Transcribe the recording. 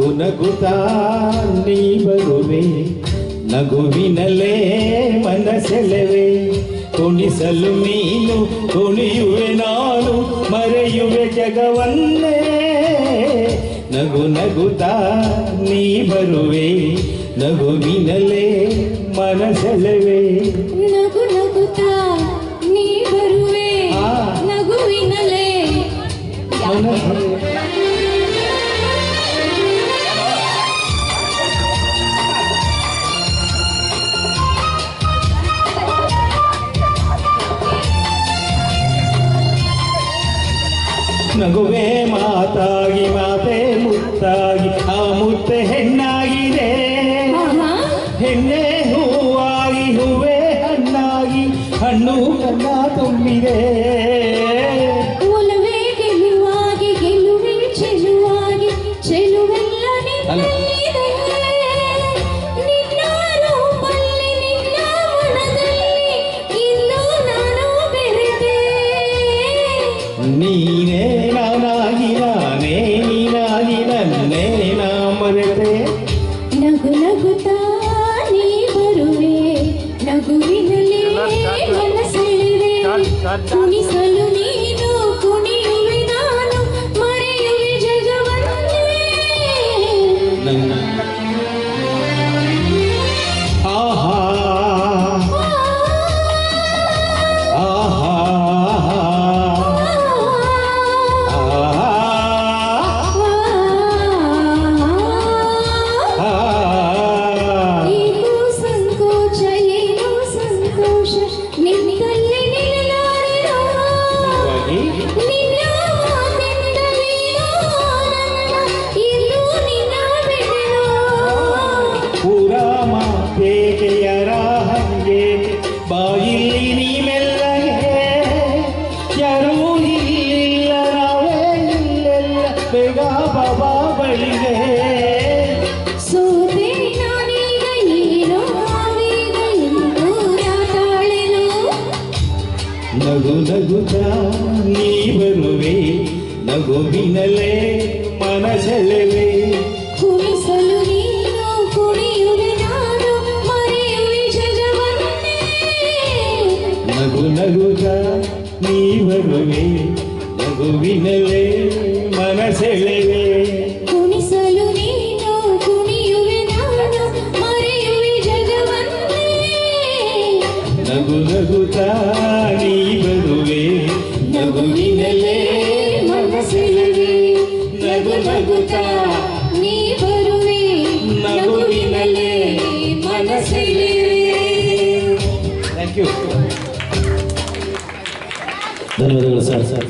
ನಗು ನಗುತ್ತಾ ನೀ ಬರುವೆ ನಗುವಿನಲ್ಲೇ ಮನಸೆಲೆವೆ ಕುಣಿಸಲು ನೀನು ಕುಣಿಯುವೆ ನಾನು ಮರೆಯುವೆ ಜಗವನ್ನೇ ನಗು ನಗುತ್ತಾ ನೀ ಬರುವೆ ನಗುವಿನಲ್ಲೇ ಮನಸೆಲೆವೆ ನಗು ನಗುತ್ತಾ ನೀ ಬರುವೆ ಆ. ನಗುವಿನಲೇ ನಗುವೆ ಮಾತಾಗಿ ಮಾತೆ ಮುತ್ತಾಗಿ ಆ ಮುತ್ತೆ ಹೆಣ್ಣಾಗಿದೆ. ಹೆಣ್ಣೆ ಹೂವಾಗಿ ಹೂವೆ ಹಣ್ಣಾಗಿ ಹಣ್ಣು ಕನ್ನ ತುಂಬಿದೆ. ಒಲವೇ ನನ್ನೇ ನಾ ಮರೆತೆ ನಗು ನಗುತ್ತಾ ನೀ ಬರುವೆ ನಗುವಿನಲ್ಲಿ ಮನಸೆಳೆವೆ ಕುಣಿಸಲು ನೀನು ಸೋತೆ ನಾನೀಗ ಏನೋ ತಾಳೆನು ನಗು ನಗುತ್ತ ನೀ ಬರುವೆ. ನಗುವಿನಲ್ಲೇ ಕುಣಿಸಲು ನೀನು ಕುಣಿಯುವೆ ನಾನು ಮರೆಯುವೆ ನಗು ನಗುತ್ತ ನೀ ಬರುವೆ. ನಗುವಿನಲ್ಲೇ ಮನಸೆಳೆವೆ ನಗು ನಗು ನೀ ಬರುವೆ. ನಗುವಿನಲ್ಲೇ ಮನಸೆಳೆವೆ ನಗು ನಗುತ್ತ ನೀ ಬರುವೆ. ನಗುವಿನಲ್ಲೇ ಮನಸೆಳೆವೆ ಥ್ಯಾಂಕ್ ಯು ಧನ್ಯವಾದಗಳು ಸರ್ ಸರ್.